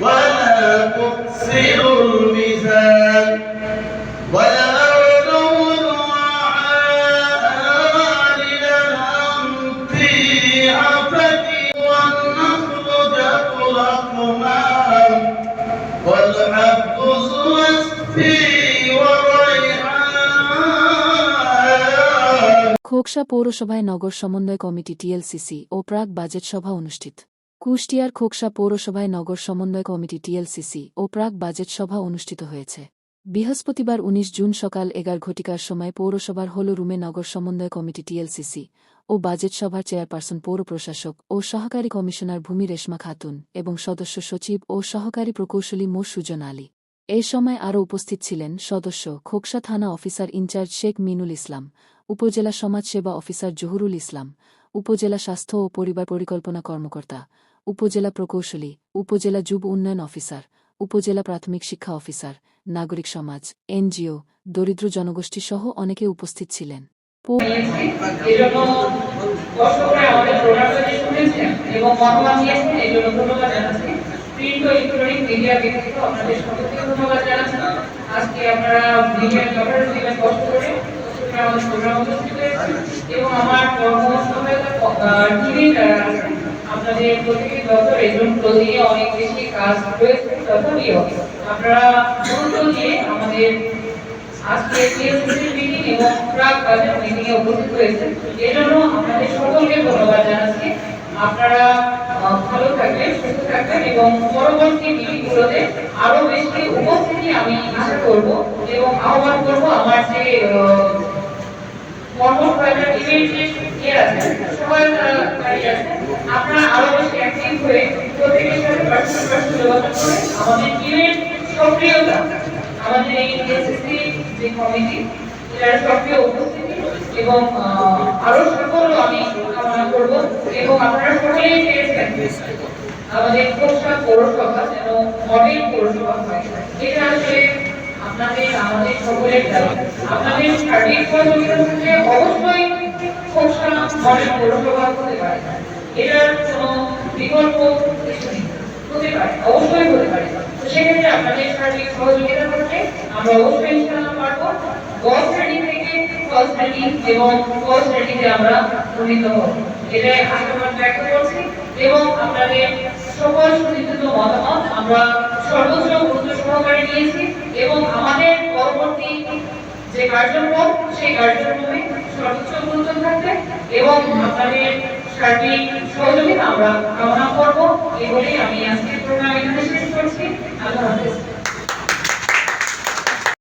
ولا تخسروا الميزان ويرجون وعاء في عفة والنخل ذات الأكمام والحب ذو والريحان খোকসা পৌরসভায় নগর সমন্বয় committee TLCC ও প্রাক বাজেট সভা অনুষ্ঠিত কুষ্টিয়ার খোকসা পৌরসভায় নগর সমন্বয় কমিটি টিএলসিসি ও প্রাক বাজেট সভা অনুষ্ঠিত হয়েছে। বৃহস্পতিবার ১৯ জুন সকাল এগার ঘটিকার সময় পৌরসভার হল রুমে নগর সমন্বয় কমিটি টিএলসিসি ও বাজেট সভার চেয়ারপারসন পৌর প্রশাসক ও সহকারী কমিশনার ভূমি রেশমা খাতুন এবং সদস্য সচিব ও সহকারী প্রকৌশলী মো. সুজন আলী। এ সময় আরও উপস্থিত ছিলেন সদস্য খোকসা থানা officer in charge Sheikh Minul Islam, উপজেলা সমাজসেবা অফিসার জহুরুল ইসলাম উপজেলা স্বাস্থ্য ও পরিবার পরিকল্পনা কর্মকর্তা, উপজেলা প্রকৌশলী, উপজেলা যুব উন্নয়ন অফিসার, উপজেলা প্রাথমিক শিক্ষা অফিসার, নাগরিক সমাজ, এনজিও, দরিদ্র জনগোষ্ঠী সহ অনেকে উপস্থিত ছিলেন। আজকে আপনারা এবং আমার টিভি আপনাদের প্রতিটি বছর এজন প্রতি অনেক বেশি কাজ রয়েছে তথাপিও আপনারা গুরুত্ব দিয়ে আমাদের আজকে টিএসসি মিটিং আপনাদের সকলকে ধন্যবাদ জানাচ্ছি। আপনারা ভালো থাকবেন, সুস্থ থাকবেন এবং পরবর্তী মিটিংগুলোতে আরও বেশি উপস্থিতি আমি আশা করব এবং আহ্বান করব আমার যে ইয়ে আছে আপনারা আরও বেশি হয়ে প্রত্যেকের পার্সোনাল আমাদের টিমের সক্রিয়তা আমাদের এই এসএসসি যে কমিটি এটার সক্রিয় উপস্থিতি এবং আরও সাফল্য আমি কামনা করব এবং আপনারা সকলেই চেয়েছেন আমাদের পৌরসভা যেন মডেল পৌরসভা হয় এটা আসলে অবশ্যই পারব। শ্রেণি থেকে ফল এবং ফল আমরা উন্নীত হব। এটাই আশাবাদ ব্যক্ত করছি এবং আপনাদের সকল সুচিন্তিত মতামত আমরা সর্বোচ্চ গুরুত্ব সহকারে নিয়েছি এবং আমাদের পরবর্তী যে কার্যক্রম সেই কার্যক্রমে সর্বোচ্চ গুরুত্ব থাকবে এবং আপনাদের সার্বিক সহযোগিতা আমরা কামনা করব। বলেই আমি আজকের প্রোগ্রাম এখানে শেষ করছি। আল্লাহ হাফেজ।